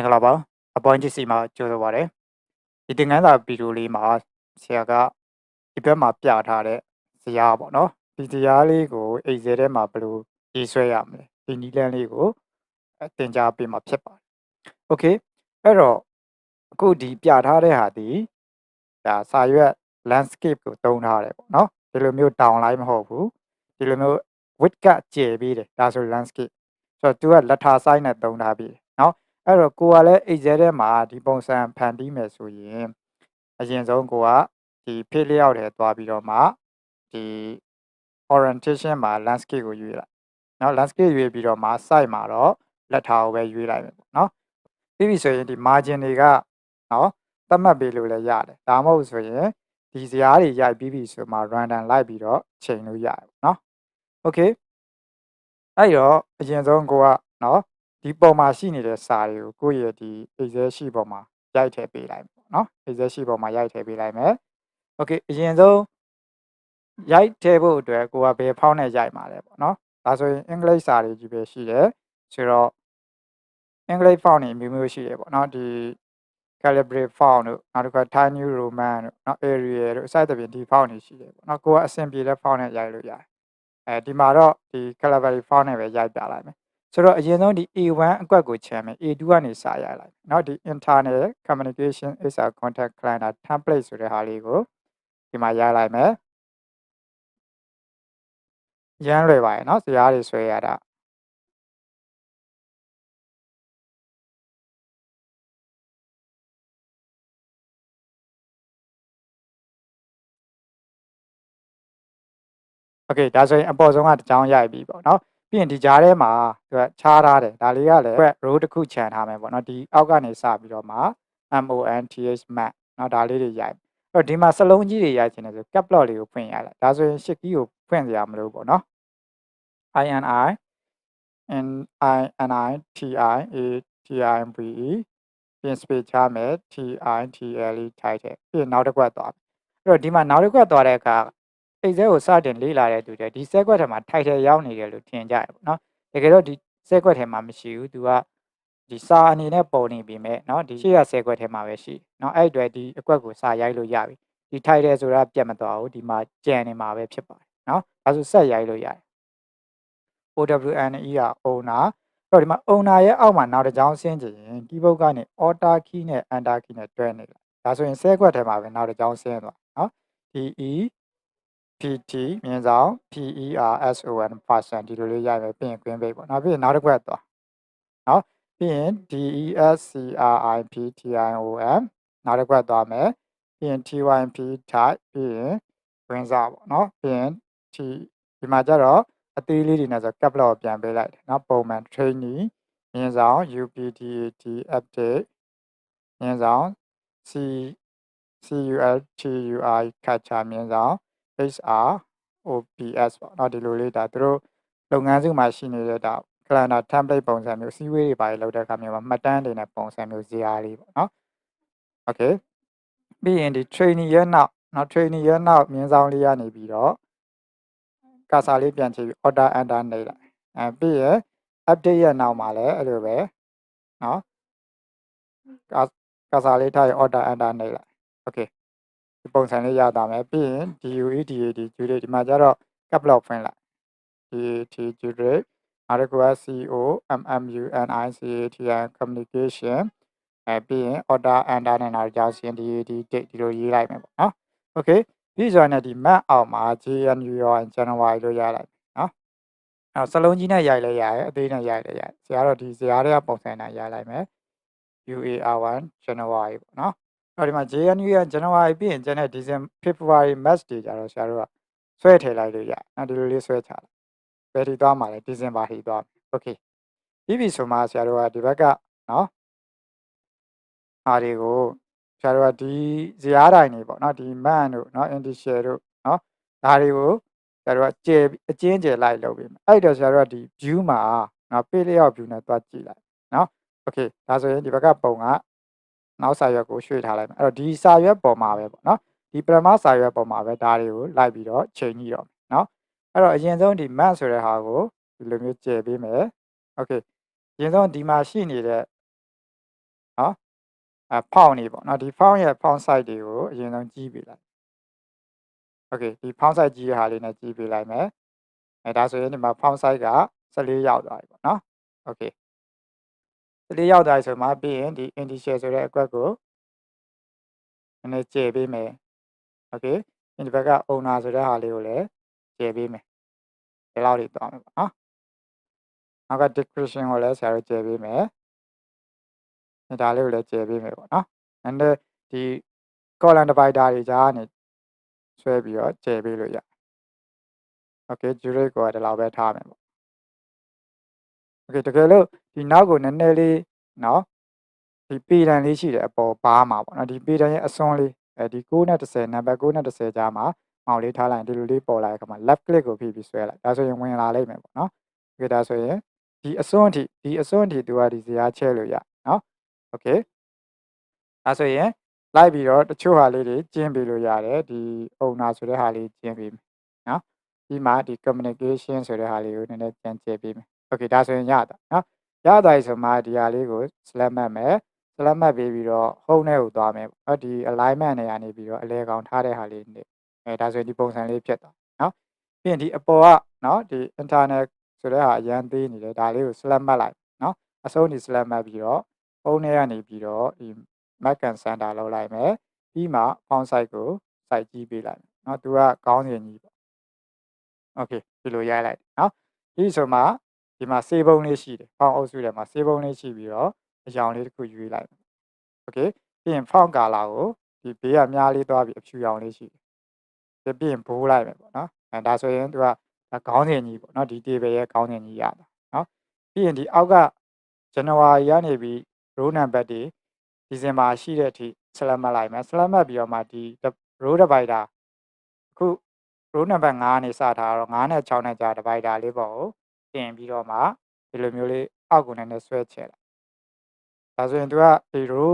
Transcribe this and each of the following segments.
င်္ဂလာပါ Appointment စီမှာကြိုဆိုပါရစေဒီသင်ခန်းစာဗီဒီယိုလေးမှာဆရာကဒီဘက်မှာပြထားတဲ့ဇာတ်ပေါ့နော်ဒီဇာတ်လေးကို Excel ထဲမှာဘယ်လိုရေးဆွဲရမလဲဒီနည်းလမ်းလေးကိုသင်ကြားပေးမှာဖြစ်ပါတယ် Okay အဲ့တော့အခုဒီပြထားတဲ့ဟာဒီဒါစာရွက် landscape ကိုတုံးထားတယ်ပေါ့နော်ဒီလိုမျိုး downline မဟုတ်ဘူးဒီလိုမျိုး width ကကျယ်ပြီးတယ်ဒါဆို landscape ဆိုတော့ तू ကလက်ထာ size နဲ့တုံးထားပြီး အဲ့တော့ကိုကလည်း Excel ထဲမှာဒီပုံစံဖန်တီးမယ်ဆိုရင်အရင်ဆုံးကိုကဒီ page layout ထဲသွားပြီးတော့မှဒီ orientation မှာ landscape ကိုရွေးလိုက်နော် landscape ရွေးပြီးတော့မှ site မှာတော့လက်ထာကိုပဲရွေးလိုက်မယ်ပေါ့နော်ပြီးပြီဆိုရင်ဒီ margin တွေကနော်သတ်မှတ်ပေးလို့လည်းရတယ်ဒါမှမဟုတ်ဆိုရင်ဒီဇာတ်တွေရိုက်ပြီးပြီဆိုမှ random လိုက်ပြီးတော့ချိန်လို့ရတယ်ပေါ့နော် okay အဲ့တော့အရင်ဆုံးကိုကနော် ဒီပုံမှာရှိနေတဲ့စာတွေကိုကိုယ့်ရဲ့ဒီ Excel sheet ပေါ်မှာရိုက်ထည့်ပေးလိုက်ပေါ့နော် Excel sheet ပေါ်မှာရိုက်ထည့်ပေးလိုက်မယ် Okay အရင်ဆုံးရိုက်ထည့်ဖို့အတွက်ကိုကဘယ်ဖောင်းနဲ့ရိုက်မှာလဲပေါ့နော်ဒါဆိုရင်အင်္ဂလိပ်စာတွေကြီးပဲရှိတယ်ဆိုတော့အင်္ဂလိပ် font တွေမျိုးမျိုးရှိတယ်ပေါ့နော်ဒီ calibrate font တို့နောက်တစ်ခါ Times New Roman တို့နော် Arial တို့အစသဖြင့်ဒီ font တွေရှိတယ်ပေါ့နော်ကိုကအဆင်ပြေတဲ့ font နဲ့ရိုက်လို့ရတယ်အဲဒီမှာတော့ဒီ calibrate font နဲ့ပဲရိုက်ပြလိုက်မယ် ဆိုတော့အရင်ဆုံးဒီ A1 အကွက်ကိုချမ်းမယ် A2 ကနေစာရိုက်လိုက်เนาะဒီ internal communication is a contact client template ဆိုတဲ့ဟာလေးကိုဒီမှာရိုက်လိုက်မယ်ရမ်းလွယ်ပါရဲ့เนาะဇာတ်တွေဆွဲရတာโอเคဒါဆိုရင်အပေါ်ဆုံးကတစ်ချောင်းရိုက်ပြီပေါ့เนาะ ပြီးရင်ဒီကြားထဲမှာသူကခြားထားတယ်ဒါလေးကလည်း row တစ်ခုခြံထားမယ်ပေါ့နော်ဒီအောက်ကနေစပြီးတော့မှ month map เนาะဒါလေးတွေရိုက်အဲ့တော့ဒီမှာစလုံးကြီးတွေရိုက်ချင်တယ်ဆို cap lock လေးကိုဖွင့်ရလိုက်ဒါဆိုရင် shift key ကိုဖွင့်စရာမလိုပေါ့နော် ini n i n i t i a t i m b e ပြင် space ချမယ် t i t l e title ပြီးရင်နောက်တစ်ခွက်သွားအဲ့တော့ဒီမှာနောက်တစ်ခွက်သွားတဲ့အခါ အိတ်စဲကိုစတင်လေ့လာတဲ့သူတွေဒီဆက်ကွက်ထဲမှာ title ရောက်နေတယ်လို့ထင်ကြရပေါ့နော်တကယ်တော့ဒီဆက်ကွက်ထဲမှာမရှိဘူးသူကဒီစာအနေနဲ့ပုံနေပြီမဲ့เนาะဒီရှေ့ရဆက်ကွက်ထဲမှာပဲရှိเนาะအဲ့အတွက်ဒီအကွက်ကိုစာရိုက်လို့ရပြီဒီ title ဆိုတာပြတ်မသွားဘူးဒီမှာကြံနေမှာပဲဖြစ်ပါတယ်เนาะဒါဆိုဆက်ရိုက်လို့ရတယ် OWNE က owner အဲ့တော့ဒီမှာ owner ရဲ့အောက်မှာနောက်တစ်ကြောင်းဆင်းချင်ရင် keyboard ကနေ alt key နဲ့ enter key နဲ့တွဲနေလိုက်ဒါဆိုရင်ဆဲကွက်ထဲမှာပဲနောက်တစ်ကြောင်းဆင်းသွားเนาะ DE PT မြင်းဆောင် PERSON person ဒီလိုလေးရိုက်မယ်ပြီးရင် green bay ပေါ့နောက်ပြီးရင်နောက်တစ်ခွက်သွားနော်ပြီးရင် DESCRIPTION နောက်တစ်ခွက်သွားမယ်ပြီးရင် TYP type ပြီးရင် green စာပေါ့နော်ပြီးရင် T ဒီမှာကျတော့အသေးလေးတွေနဲ့ဆို cap lock ပြန်ပေးလိုက်တယ်နော်ပုံမှန် training မြင်းဆောင် UPDAT update မြင်းဆောင် C CULTUI capture မြင်းဆောင် HR OPS ပေါ့เนาะဒီလိုလေးဒါသူတို့လုပ်ငန်းစုမှာရှိနေတဲ့ဒါ calendar template ပုံစံမျိုးစီးဝေးတွေပါလုပ်တဲ့အခါမျိုးမှာမှတ်တမ်းတွေနဲ့ပုံစံမျိုးဇာတ်လေးပေါ့เนาะ okay ပြီးရင်ဒီ training ရဲ့နောက်เนาะ training ရဲ့နောက်မြင်းဆောင်လေးကနေပြီးတော့ကာစာလေးပြန်ချိန်ပြီး order enter နေလိုက်အဲပြီးရင် update ရဲ့နောက်မှာလည်းအဲ့လိုပဲเนาะကာကာစာလေးထားရင် order enter နေလိုက် okay ဒီပုံစံလေးရတာမယ်ပြီးရင် DUE DAD generate ဒီမှာကျတော့ cap lock ဖွင့်လိုက် DAT generate နောက်တစ်ခုက CO MMUNICATN communication အဲပြီးရင် order enter နဲ့နောက်ကြောင်း CNDAD date ဒီလိုရေးလိုက်မယ်ပေါ့နော် okay ပြီးဆိုရင်ဒီ map အောက်မှာ JNUR January လို့ရလိုက်နော်အဲစလုံးကြီးနဲ့ရိုက်လဲရတယ်အသေးနဲ့ရိုက်လဲရတယ်ဆရာတော့ဒီဇာတ်တွေကပုံစံနဲ့ရိုက်လိုက်မယ် UAR1 January ပေါ့နော် တော့ဒီမှာ JNU ရ January ပြီးရင်ကျန်တဲ့ December February March တွေကြတော့ဆရာတို့ကဆွဲထည့်လိုက်လို့ရနော်ဒီလိုလေးဆွဲချလိုက်ဘယ်ထိသွားမှာလဲ December ထိသွားမယ် Okay ပြီးပြီဆိုမှဆရာတို့ကဒီဘက်ကနော်အားတွေကိုဆရာတို့ကဒီဇာတ်တိုင်းတွေပေါ့နော်ဒီ man တို့နော် indicia တို့နော်ဒါတွေကိုဆရာတို့ကကျေအကျဉ်းကျယ်လိုက်လုပ်ပေးမယ်အဲ့တော့ဆရာတို့ကဒီ view မှာနော် page layout view နဲ့သွားကြည့်လိုက်နော် okay ဒါဆိုရင်ဒီဘက်ကပုံက နောက်စာရွက်ကိုရွှေ့ထားလိုက်မယ်အဲ့တော့ဒီစာရွက်ပေါ်မှာပဲပေါ့နော်ဒီပရမစာရွက်ပေါ်မှာပဲဒါတွေကိုလိုက်ပြီးတော့ချိန်ကြည့်တော့မယ်နော်အဲ့တော့အရင်ဆုံးဒီ map ဆိုတဲ့ဟာကိုဒီလိုမျိုးကျယ်ပေးမယ် okay အရင်ဆုံးဒီမှာရှိနေတဲ့နော်အဖောင်နေပေါ့နော်ဒီဖောင်ရဲ့ဖောင် site တွေကိုအရင်ဆုံးကြည့်ပေးလိုက် okay ဒီဖောင် site ကြည့်ရတာလေးနဲ့ကြည့်ပေးလိုက်မယ်အဲဒါဆိုရင်ဒီမှာဖောင် site က14ရောက်သွားပြီပေါ့နော် okay လေးရောက်သွားဆိုမှပြီးရင်ဒီ integer ဆိုတဲ့အကွက်ကိုနည်းနည်းကျေပေးမယ် okay ဒီဘက်က owner ဆိုတဲ့ဟာလေးကိုလည်းကျေပေးမယ်ဒီလောက်တွေတောင်းမယ်ပေါ့နော်နောက်က description ကိုလည်းဆရာတို့ကျေပေးမယ်ဒါလေးကိုလည်းကျေပေးမယ်ပေါ့နော်နည်းနည်းဒီ column divider တွေကြားကနေဆွဲပြီးတော့ကျေပေးလို့ရ okay ဂျူရိတ်ကိုလည်းဒီလောက်ပဲထားမယ်ပေါ့ okay တကယ်လို့ ဒီနောက်ကိုနည်းနည်းလေးနော်ဒီပေတံလေးရှိတယ်အပေါ်ဘားမှာပေါ့နော်ဒီပေတံရဲ့အစွန်းလေးအဲဒီ9နဲ့10နံပါတ်9နဲ့10ကြားမှာမောင်လေးထားလိုက်ဒီလိုလေးပေါ်လာတဲ့အခါမှာ left click ကိုဖိပြီးဆွဲလိုက်ဒါဆိုရင်ဝင်လာလိမ့်မယ်ပေါ့နော်။ Okay ဒါဆိုရင်ဒီအစွန်းအထိဒီအစွန်းအထိသူကဒီဇာတ်ချဲလို့ရနော်โอเคအဲဆိုရင်လိုက်ပြီးတော့တချို့ဟာလေးတွေကျင်းပေးလို့ရတယ်ဒီ owner ဆိုတဲ့ဟာလေးကျင်းပေးမယ်နော်ပြီးမှဒီ communication ဆိုတဲ့ဟာလေးကိုနည်းနည်းပြန်ကျပေးမယ်โอเคဒါဆိုရင်ရတာနော် ရသွားပြီဆိုမှဒီဟာလေးကို select မှတ်မယ် select မှတ်ပေးပြီးတော့ home ထဲကိုသွားမယ်ပေါ့ဒီ alignment နေရာနေပြီးတော့အလဲကောင်ထားတဲ့ဟာလေးနေအဲဒါဆိုရင်ဒီပုံစံလေးဖြစ်သွားနော်ပြီးရင်ဒီအပေါ်ကနော်ဒီ internet ဆိုတဲ့ဟာအရန်သေးနေတယ်ဒါလေးကို select မှတ်လိုက်နော်အဆုံးဒီ select မှတ်ပြီးတော့ဖုန်းထဲကနေပြီးတော့ဒီ Mac and Center လောက်လိုက်မယ်ပြီးမှ font size ကို size ကြီးပေးလိုက်မယ်เนาะသူကကောင်းစင်ကြီးပေါ့ Okay ဒီလိုရိုက်လိုက်เนาะဒီဆိုမှ ဒီမှာစေးပုံးလေးရှိတယ် font အုပ်စုထဲမှာစေးပုံးလေးရှိပြီးတော့အရောင်လေးတစ်ခုရွေးလိုက် Okay ပြီးရင် font color ကိုဒီဘေးကမြားလေးသွားပြီးအဖြူရောင်လေးရှိတယ်ပြီးရင်ဘိုးလိုက်မယ်ပေါ့နော်အဲဒါဆိုရင်သူကခေါင်းစဉ်ကြီးပေါ့နော်ဒီ table ရဲ့ခေါင်းစဉ်ကြီးရတာเนาะပြီးရင်ဒီအောက်က January ကနေပြီး row number တွေဒီဇင်ဘာရှိတဲ့အထိ select မှတ်လိုက်မယ် select မှတ်ပြီးတော့မှဒီ row divider အခု row number 5နဲ့စထားတော့5နဲ့6နဲ့ကြာ divider လေးပေါ့ကို တင်ပြီးတော့မှဒီလိုမျိုးလေးအောက်ကိုနည်းနည်းဆွဲချဲလိုက်ဒါဆိုရင်သူကဒီ row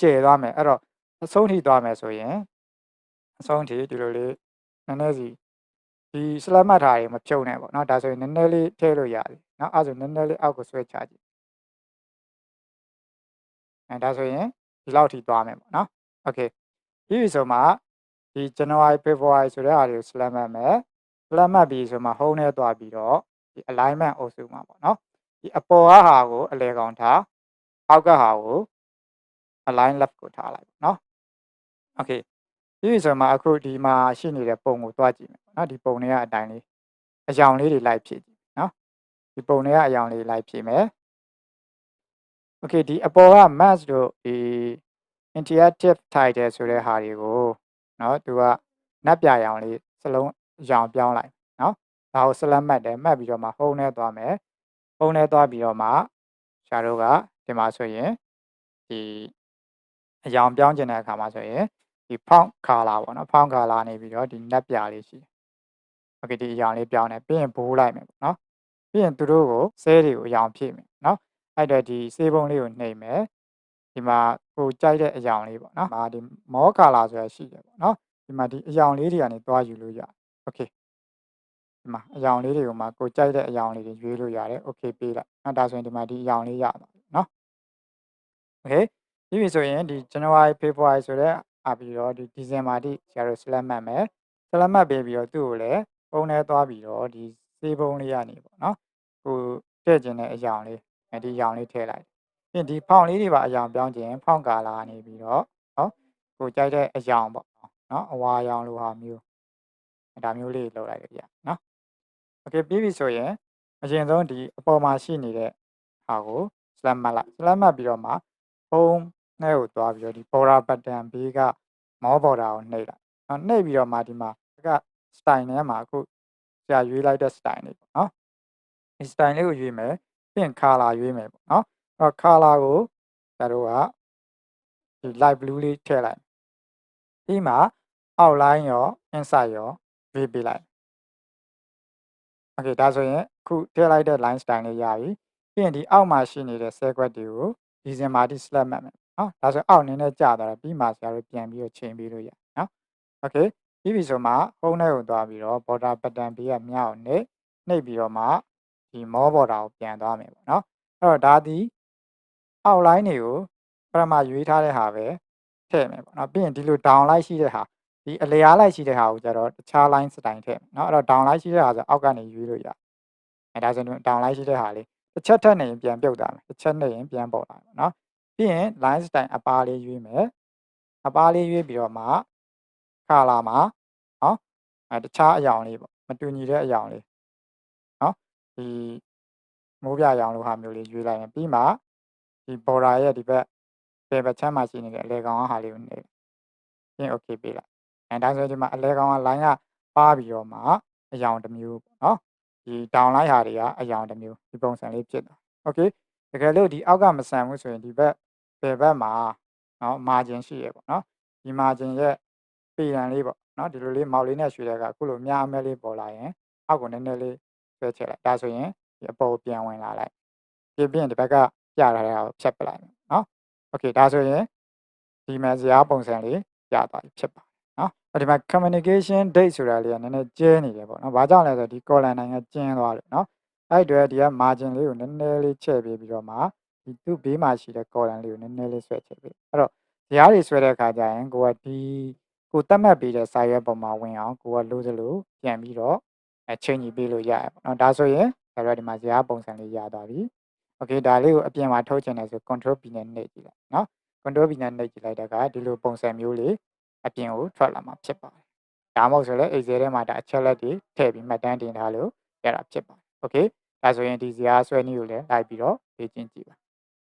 ကျယ်သွားမယ်အဲ့တော့အဆုံးထိသွားမယ်ဆိုရင်အဆုံးထိဒီလိုလေးနည်းနည်းစီဒီ select မှတ်ထားရင်မဖြုတ်နဲ့ပေါ့เนาะဒါဆိုရင်နည်းနည်းလေးထည့်လို့ရတယ်เนาะအဲ့ဆိုနည်းနည်းလေးအောက်ကိုဆွဲချကြည့်အဲဒါဆိုရင်ဒီလောက်ထိသွားမယ်ပေါ့နော်โอเคပြီးပြီဆိုမှဒီ January February ဆိုတဲ့ဟာတွေကို select မှတ်မယ် select မှတ်ပြီးဆိုမှ home ထဲသွားပြီးတော့ ဒီ alignment အုပ်စုမှာပေါ့နော်ဒီအပေါ်ကဟာကိုအလဲကောင်ထားအောက်ကဟာကို align left ကိုထားလိုက်ပေါ့နော် okay ဒီဆိုမှအခုဒီမှာရှိနေတဲ့ပုံကိုတွားကြည့်မယ်ပေါ့နော်ဒီပုံတွေကအတိုင်းလေးအယောင်လေးတွေလိုက်ဖြည့်ကြည့်နော်ဒီပုံတွေကအယောင်လေးလိုက်ဖြည့်မယ် okay ဒီအပေါ်က match တို့ဒီ interactive title ဆိုတဲ့ဟာတွေကိုနော်သူကနက်ပြရောင်လေးစလုံးရောင်ပြောင်းလိုက် ဒါကိုဆက်လက်မှတ်တယ်မှတ်ပြီးတော့မှ home နဲ့သွားမယ် home နဲ့သွားပြီးတော့မှရှာတို့ကဒီမှာဆိုရင်ဒီအယောင်ပြောင်းကျင်တဲ့အခါမှာဆိုရင်ဒီ font color ပေါ့နော် font color နေပြီးတော့ဒီ net ပြလေးရှိတယ်။ Okay ဒီအယောင်လေးပြောင်းတယ်ပြီးရင်ဘိုးလိုက်မယ်ပေါ့နော်။ပြီးရင်သူတို့ကိုဆဲတွေကိုအယောင်ဖြည့်မယ်နော်။အဲ့တော့ဒီစေးပုံလေးကိုနှိပ်မယ်။ဒီမှာကိုကြိုက်တဲ့အယောင်လေးပေါ့နော်။ဒါဒီ more color ဆိုတာရှိတယ်ပေါ့နော်။ဒီမှာဒီအယောင်လေးတွေကနေသွားယူလို့ရ။ Okay ဒီမှာအယောင်လေးတွေကိုမှကိုကြိုက်တဲ့အယောင်လေးတွေရွေးလို့ရတယ်။ Okay ပေးလိုက်။နော်ဒါဆိုရင်ဒီမှာဒီအယောင်လေးရသွားပြီနော်။ Okay ပြီးပြီဆိုရင်ဒီ January February ဆိုတဲ့အာပြီးတော့ဒီ December တိဆရာတို့ select မှတ်မယ်။ select မှတ်ပေးပြီးတော့သူ့ကိုလည်းပုံထဲသွားပြီးတော့ဒီစေးပုံးလေးကနေပေါ့နော်။ကိုထည့်ခြင်းတဲ့အယောင်လေးဒီအယောင်လေးထည့်လိုက်ပြင်ဒီဖောင်လေးတွေပါအယောင်ပြောင်းခြင်းဖောင်ကာလာနေပြီးတော့နော်ကိုကြိုက်တဲ့အယောင်ပေါ့နော်အဝါရောင်လိုဟာမျိုးဒါမျိုးလေးလောက်လိုက်ကြနော် โอเคပြီးပြီဆိုရင်အရင်ဆုံးဒီအပေါ်မှာရှိနေတဲ့ဟာကို select မှတ်လိုက် select မှတ်ပြီးတော့မှ home နဲ့ကိုသွားပြီးတော့ဒီ border button ဘေးက more border ကိုနှိပ်လိုက်နော်နှိပ်ပြီးတော့မှဒီမှာက style ထဲမှာအခုဆရာရွေးလိုက်တဲ့ style လေးပေါ့နော်ဒီ style လေးကိုရွေးမယ်ပြီးရင် color ရွေးမယ်ပေါ့နော်အဲ့တော့ color ကိုကျတို့ကဒီ light blue လေးထည့်လိုက်ပြီးမှ outline ရော inside ရောရွေးပေးလိုက် Okay ဒါဆိုရင်ခုထည့်လိုက်တဲ့ line style လေးရပြီပြီးရင်ဒီအောက်မှာရှိနေတဲ့ cell quad တွေကိုဒီဇင်ဘာတိ select မှတ်မယ်နော်ဒါဆိုအောက်နည်းနည်းကျသွားတယ်ပြီးမှဆရာတို့ပြန်ပြီးတော့ချိန်ပေးလို့ရနော် Okay ပြီးပြီဆိုမှ home ထဲကိုသွားပြီးတော့ border button ဘေးကမြောက်နှိပ်နှိပ်ပြီးတော့မှဒီ more border ကိုပြန်သွားမယ်ပေါ့နော်အဲ့တော့ဒါဒီ outline တွေကိုပထမရွေးထားတဲ့ဟာပဲထည့်မယ်ပေါ့နော်ပြီးရင်ဒီလို down လိုက်ရှိတဲ့ဟာ ဒီအလျားလိုက်ရှိတဲ့ဟာကိုကျတော့တခြား line စတိုင်ထည့်မယ်เนาะအဲ့တော့ down လိုက်ရှိတဲ့ဟာဆိုအောက်ကနေရွေးလို့ရအဲဒါဆိုရင် down လိုက်ရှိတဲ့ဟာလေးတစ်ချက်ထက်နေရင်ပြန်ပြုတ်သွားမယ်တစ်ချက်နေရင်ပြန်ပေါ်လာမယ်เนาะပြီးရင် line စတိုင်အပါလေးရွေးမယ်အပါလေးရွေးပြီးတော့မှ color မှာเนาะအဲတခြားအယောင်လေးပေါ့မတူညီတဲ့အယောင်လေးเนาะဒီမိုးပြအယောင်လိုဟာမျိုးလေးရွေးလိုက်ရင်ပြီးမှဒီ border ရဲ့ဒီဘက်ဘယ်ဘက်ချမ်းမှာရှိနေတဲ့အလဲကောင်ဟာလေးကိုနေပြီးရင် okay ပေးလိုက် အဲဒါဆိုဒီမှာအလဲကောင်က line ကပါပြီးတော့မှအယောင်တစ်မျိုးပေါ့နော်ဒီ down line ဟာတွေကအယောင်တစ်မျိုးဒီပုံစံလေးဖြစ်သွား okay တကယ်လို့ဒီအောက်ကမဆန်ဘူးဆိုရင်ဒီဘက်ဘယ်ဘက်မှာနော် margin ရှိရပေါ့နော်ဒီ margin ရဲ့ပေရန်လေးပေါ့နော်ဒီလိုလေးမောက်လေးနဲ့ရွှေတဲ့ကအခုလိုမြားအမဲလေးပေါ်လာရင်အောက်ကိုနည်းနည်းလေးဆွဲချက်လိုက်ဒါဆိုရင်ဒီအပေါ်ပြန်ဝင်လာလိုက်ပြီးပြင်ဒီဘက်ကပြထားတဲ့ဟာကိုဖြတ်ပလိုက်မယ်နော် okay ဒါဆိုရင်ဒီမှာဇာတ်ပုံစံလေးရသွားပြီဖြစ်ပါတယ် နော်ဒီမှာ communication date ဆိုတာလေးကနည်းနည်းကျဲနေတယ်ပေါ့နော်ဘာကြောင့်လဲဆိုတော့ဒီ column နိုင်ငံကျင်းသွားတယ်နော်အဲ့အတွေ့ဒီက margin လေးကိုနည်းနည်းလေးချဲ့ပေးပြီးတော့မှဒီသူ့ဘေးမှာရှိတဲ့ column လေးကိုနည်းနည်းလေးဆွဲချဲ့ပေးအဲ့တော့ဇာတ်တွေဆွဲတဲ့အခါကျရင်ကိုကဒီကိုတတ်မှတ်ပေးတဲ့စာရွက်ပေါ်မှာဝင်အောင်ကိုကလိုသလိုပြန်ပြီးတော့အချိန်ကြီးပေးလို့ရတယ်ပေါ့နော်ဒါဆိုရင်ဒါတော့ဒီမှာဇာတ်ပုံစံလေးရသွားပြီ okay ဒါလေးကိုအပြင်မှာထုတ်ချင်တယ်ဆို control p နဲ့နှိပ်ကြည့်လိုက်နော် control p နဲ့နှိပ်ကြည့်လိုက်တဲ့အခါဒီလိုပုံစံမျိုးလေး အပြင်ကိုထွက်လာမှာဖြစ်ပါတယ်ဒါမှမဟုတ်ဆိုလည်း Excel ထဲမှာဒါအချက်လက်တွေထည့်ပြီးမှတ်တမ်းတင်ထားလို့ရတာဖြစ်ပါတယ် okay ဒါဆိုရင်ဒီဇာတ်ဆွဲနည်းကိုလည်းလိုက်ပြီးတော့လေ့ကျင့်ကြည့်ပါ